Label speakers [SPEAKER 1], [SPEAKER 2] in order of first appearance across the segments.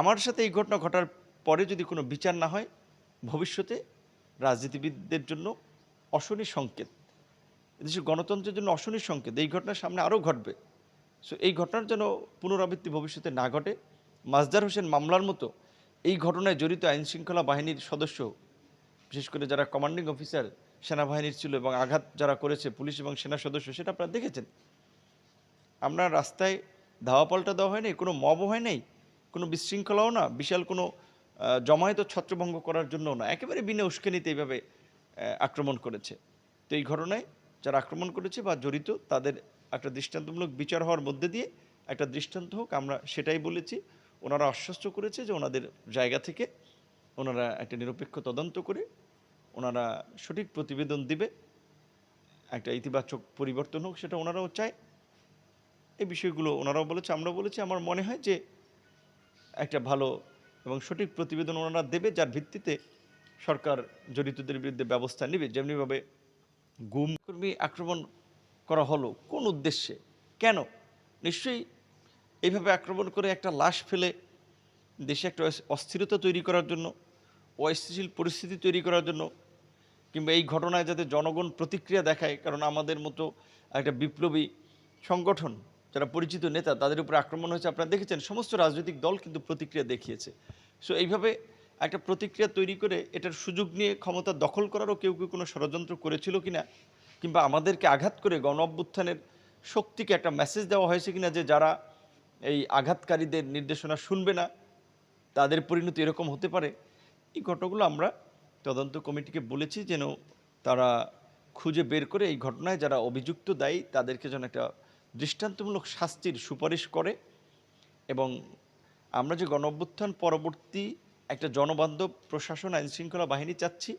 [SPEAKER 1] আমার সাথে এই ঘটনা ঘটার পরে যদি কোনো বিচার না হয়, ভবিষ্যতে রাজনীতিবিদদের জন্য অশনি সংকেত, এদেশের গণতন্ত্রের জন্য অশনি সংকেত, এই ঘটনার সামনে আরও ঘটবে। সো এই ঘটনার জন্য পুনরাবৃত্তি ভবিষ্যতে না ঘটে মাজদার হোসেন মামলার মতো এই ঘটনায় জড়িত আইনশৃঙ্খলা বাহিনীর সদস্য, বিশেষ করে যারা কমান্ডিং অফিসার সেনাবাহিনীর ছিল এবং আঘাত যারা করেছে, পুলিশ এবং সেনা সদস্য, সেটা আপনারা দেখেছেন। আমরা রাস্তায় ধাওয়া পাল্টা দেওয়া হয়নি কোনো মবও হয় নাই কোনো বিশৃঙ্খলাও না, বিশাল কোনো জমায়েত ছত্রভঙ্গ করার জন্য না। একেবারে বিনা উস্কানিতে এইভাবে আক্রমণ করেছে। তো এই ঘটনায় যারা আক্রমণ করেছে বা জড়িত, তাদের একটা দৃষ্টান্তমূলক বিচার হওয়ার মধ্যে দিয়ে একটা দৃষ্টান্ত হোক, আমরা সেটাই বলেছি। ওনারা আশ্বস্ত করেছে যে ওনাদের জায়গা থেকে ওনারা একটা নিরপেক্ষ তদন্ত করে ওনারা সঠিক প্রতিবেদন দিবে, একটা ইতিবাচক পরিবর্তন হোক, সেটা ওনারাও চায়। এই বিষয়গুলো ওনারাও বলেছে, আমরাও বলেছি। আমার মনে হয় যে একটা ভালো এবং সঠিক প্রতিবেদন ওনারা দেবে, যার ভিত্তিতে সরকার জড়িতদের বিরুদ্ধে ব্যবস্থা নেবে। যেমনিভাবে গুম কর্মী আক্রমণ করা হলো, কোন উদ্দেশ্যে? কেন? নিশ্চয়ই এইভাবে আক্রমণ করে একটা লাশ ফেলে দেশে একটা অস্থিরতা তৈরি করার জন্য, অস্থিতিশীল পরিস্থিতি তৈরি করার জন্য, কিংবা এই ঘটনায় যাতে জনগণ প্রতিক্রিয়া দেখায়, কারণ আমাদের মতো একটা বিপ্লবী সংগঠন যারা পরিচিত নেতা, তাদের উপরে আক্রমণ হয়েছে। আপনারা দেখেছেন, সমস্ত রাজনৈতিক দল কিন্তু প্রতিক্রিয়া দেখিয়েছে। সো এইভাবে একটা প্রতিক্রিয়া তৈরি করে এটার সুযোগ নিয়ে ক্ষমতা দখল করারও কেউ কেউ কোনো ষড়যন্ত্র করেছিল কিনা, কিংবা আমাদেরকে আঘাত করে গণ অভ্যুত্থানের শক্তিকে একটা মেসেজ দেওয়া হয়েছে কিনা যে যারা এই আঘাতকারীদের নির্দেশনা শুনবে না, তাদের পরিণতি এরকম হতে পারে, এই ঘটনাগুলো আমরা তদন্ত কমিটিকে বলেছি যেন তারা খুঁজে বের করে এই ঘটনায় যারা অভিযুক্ত দায়ী, তাদেরকে যেন একটা দৃষ্টান্তমূলক শাস্তির সুপারিশ করে এবং আমরা যে গণ অভ্যুত্থান পরবর্তী একটা জনবান্ধব প্রশাসন আইনশৃঙ্খলা বাহিনী চাচ্ছি,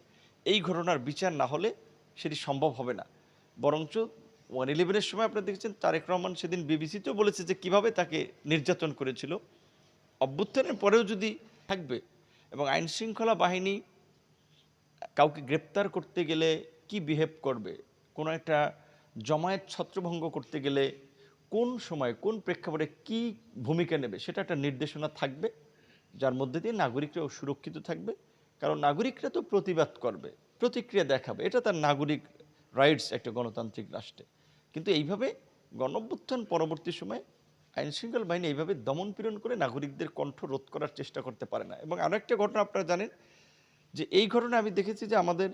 [SPEAKER 1] এই ঘটনার বিচার না হলে সেটি সম্ভব হবে না। বরঞ্চ ওয়ান ইলেভেনের সময় আপনারা দেখেছেন তারেক রহমান সেদিন বিবিসিতেও বলেছে যে কীভাবে তাকে নির্যাতন করেছিল। অভ্যুত্থানের পরেও যদি থাকবে এবং আইনশৃঙ্খলা বাহিনী কাউকে গ্রেপ্তার করতে গেলে কি বিহেভ করবে, কোনো একটা জমায়েত ছত্রভঙ্গ করতে গেলে কোন সময়, কোন প্রেক্ষাপটে কি ভূমিকা নেবে সেটা একটা নির্দেশনা থাকবে, যার মধ্যে দিয়ে নাগরিকরাও সুরক্ষিত থাকবে। কারণ নাগরিকরা তো প্রতিবাদ করবে, প্রতিক্রিয়া দেখাবে। এটা তার নাগরিক রাইটস একটা গণতান্ত্রিক রাষ্ট্রে। কিন্তু এইভাবে গণঅভ্যুত্থান পরবর্তী সময় আইনশৃঙ্খলা বাহিনী এইভাবে দমন পীড়ন করে নাগরিকদের কণ্ঠ রোধ করার চেষ্টা করতে পারে না। এবং আরও একটা ঘটনা আপনারা জানেন যে এই ঘটনা আমি দেখেছি যে আমাদের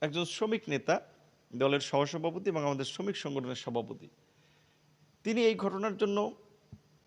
[SPEAKER 1] একজন শ্রমিক নেতা, দলের সহসভাপতি এবং আমাদের শ্রমিক সংগঠনের সভাপতি। তিনি এই ঘটনার জন্য